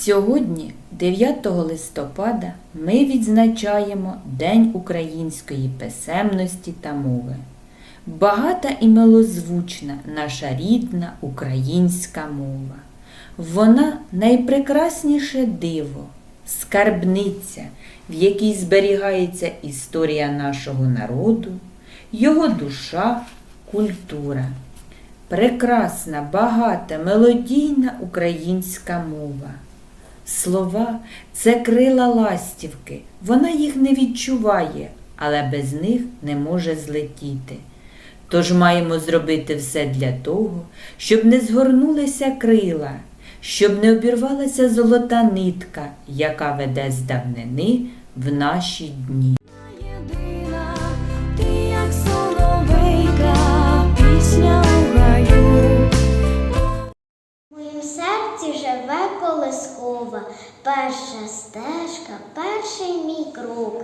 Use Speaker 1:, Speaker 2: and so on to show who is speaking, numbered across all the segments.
Speaker 1: Сьогодні, 9 листопада, ми відзначаємо День української писемності та мови. Багата і милозвучна наша рідна українська мова. Вона найпрекрасніше диво, скарбниця, в якій зберігається історія нашого народу, його душа, культура. Прекрасна, багата, мелодійна українська мова. Слова це крила ластівки. Вона їх не відчуває, але без них не може злетіти. Тож маємо зробити все для того, щоб не згорнулися крила, щоб не обірвалася золота нитка, яка веде з давнини в наші дні.
Speaker 2: Колискова, перша стежка, перший мій крок.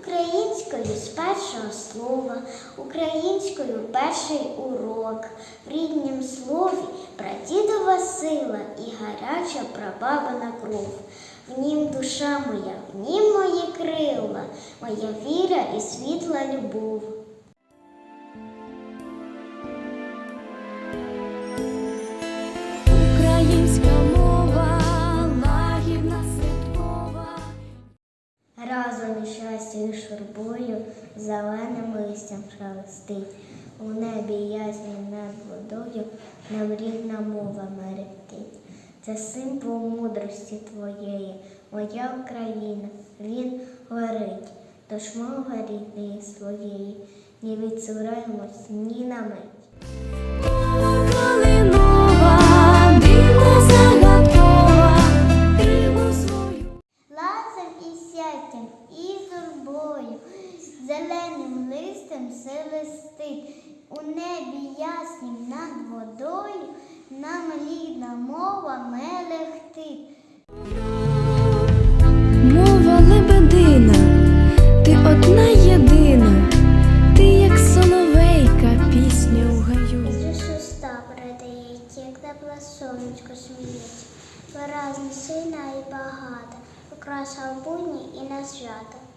Speaker 2: Українською з першого слова, українською перший урок. В ріднім слові прадідова сила і гаряча прабабина кров. В нім душа моя, в нім мої крила, моя віра і світла любов. Шурбою зеленим листям шелестить. У небі ясні над водою нам рідна мова мерехтить. Це символ мудрості твоєї, моя Україна, він горить. Тож мова рідної своєї, не відсураємось ні на мить. Зеленим листям селестить, у небі яснім над водою, нам рідна мова мелехтить.
Speaker 3: Мова лебедина, ти одна єдина, ти як соловейка, пісня у гаю.
Speaker 2: Із уста передає, як тепле сонечко сміється, виразна сильна і багата, окраса в будні і на свята.